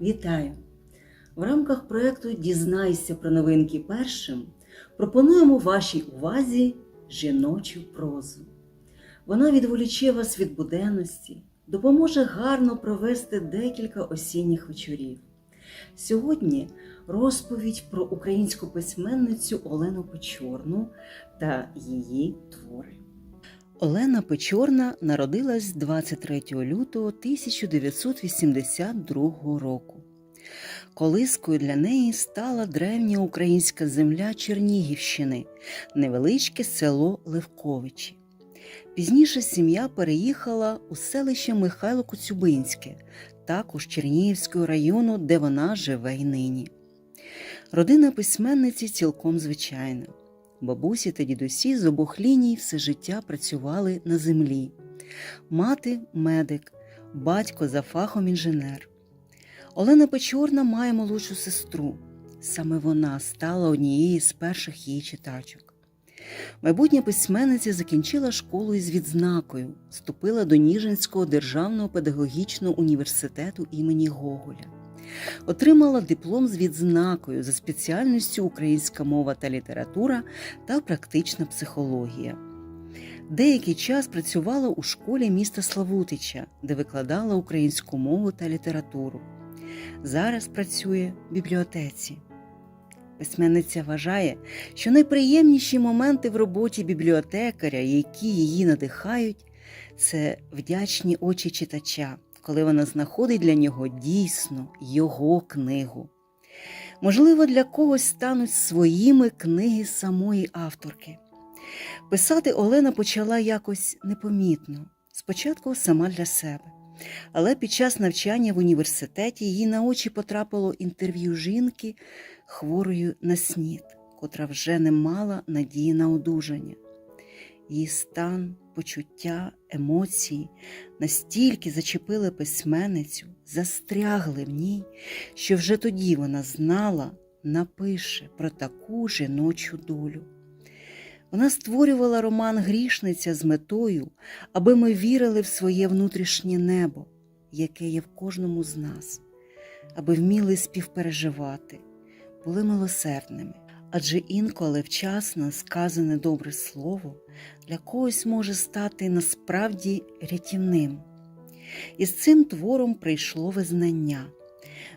Вітаю! В рамках проєкту Дізнайся про новинки першим пропонуємо вашій увазі жіночу прозу. Вона відволіче вас від буденності, допоможе гарно провести декілька осінніх вечорів. Сьогодні розповідь про українську письменницю Олену Печорну та її твори. Олена Печорна народилась 23 лютого 1982 року. Колискою для неї стала древня українська земля Чернігівщини, невеличке село Левковичі. Пізніше сім'я переїхала у селище Михайло Коцюбинське, також Чернігівського району, де вона живе й нині. Родина письменниці цілком звичайна. Бабусі та дідусі з обох ліній все життя працювали на землі. Мати медик, батько за фахом інженер. Олена Печорна має молодшу сестру. Саме вона стала однією з перших її читачок. Майбутня письменниця закінчила школу із відзнакою, вступила до Ніжинського державного педагогічного університету імені Гоголя. Отримала диплом з відзнакою за спеціальністю українська мова та література та практична психологія. Деякий час працювала у школі міста Славутича, де викладала українську мову та літературу. Зараз працює в бібліотеці. Письменниця вважає, що найприємніші моменти в роботі бібліотекаря, які її надихають, це вдячні очі читача, коли вона знаходить для нього дійсно його книгу. Можливо, для когось стануть своїми книги самої авторки. Писати Олена почала якось непомітно, спочатку сама для себе. Але під час навчання в університеті їй на очі потрапило інтерв'ю жінки хворою на снід, котра вже не мала надії на одужання. Її стан, почуття, емоції настільки зачепили письменницю, застрягли в ній, що вже тоді вона знала, напише про таку жіночу долю. Вона створювала роман Грішниця з метою, аби ми вірили в своє внутрішнє небо, яке є в кожному з нас, аби вміли співпереживати, були милосердними. Адже інколи вчасно сказане добре слово для когось може стати насправді рятівним. І з цим твором прийшло визнання.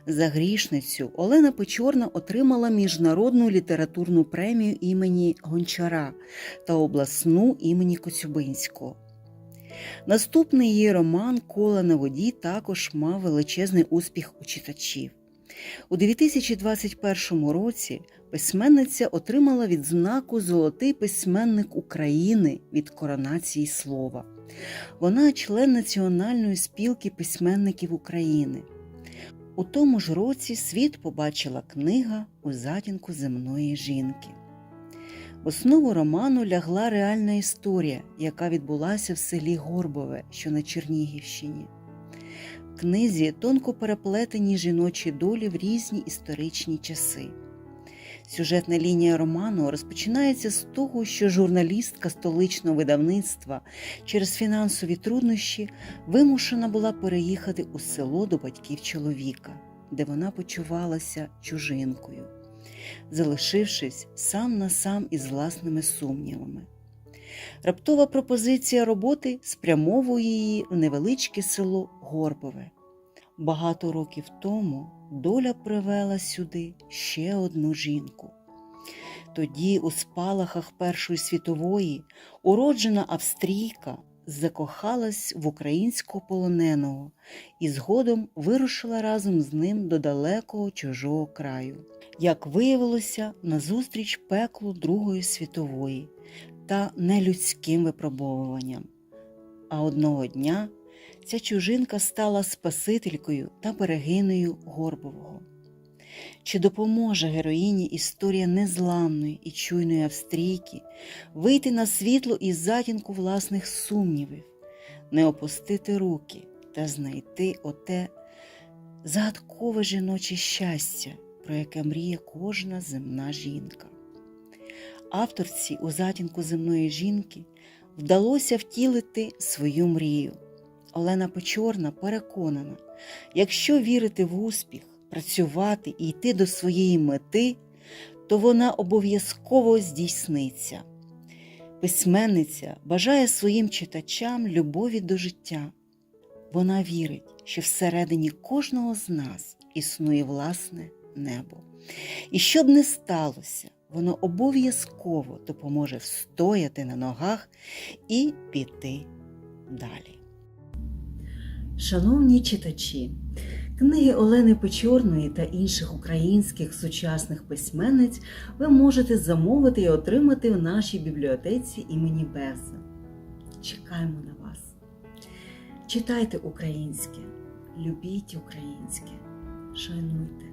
За грішницю Олена Печорна отримала міжнародну літературну премію імені Гончара та обласну імені Коцюбинського. Наступний її роман Кола на воді також мав величезний успіх у читачів. У 2021 році письменниця отримала відзнаку Золотий письменник України від коронації слова. Вона член Національної спілки письменників України. У тому ж році світ побачила книга у затінку земної жінки. В основу роману лягла реальна історія, яка відбулася в селі Горбове, що на Чернігівщині. В книзі тонко переплетені жіночі долі в різні історичні часи. Сюжетна лінія роману розпочинається з того, що журналістка столичного видавництва через фінансові труднощі вимушена була переїхати у село до батьків чоловіка, де вона почувалася чужинкою, залишившись сам на сам із власними сумнівами. Раптова пропозиція роботи спрямовує її в невеличке село Горбове. Багато років тому доля привела сюди ще одну жінку. Тоді, у спалахах Першої світової, уроджена австрійка закохалась в українського полоненого і згодом вирушила разом з ним до далекого чужого краю. Як виявилося, назустріч пеклу Другої світової та нелюдським випробовуванням. А одного дня ця чужинка стала спасителькою та берегинею Горбового. Чи допоможе героїні історія незламної і чуйної австрійки вийти на світло із затінку власних сумнівів, не опустити руки та знайти оте загадкове жіноче щастя, про яке мріє кожна земна жінка? Авторці у затінку земної жінки вдалося втілити свою мрію. Олена Печорна переконана, якщо вірити в успіх, працювати і йти до своєї мети, то вона обов'язково здійсниться. Письменниця бажає своїм читачам любові до життя. Вона вірить, що всередині кожного з нас існує власне небо. І що б не сталося, воно обов'язково допоможе встояти на ногах і піти далі. Шановні читачі, книги Олени Печорної та інших українських сучасних письменниць ви можете замовити і отримати в нашій бібліотеці імені Беса. Чекаємо на вас. Читайте українське, любіть українське, шануйте.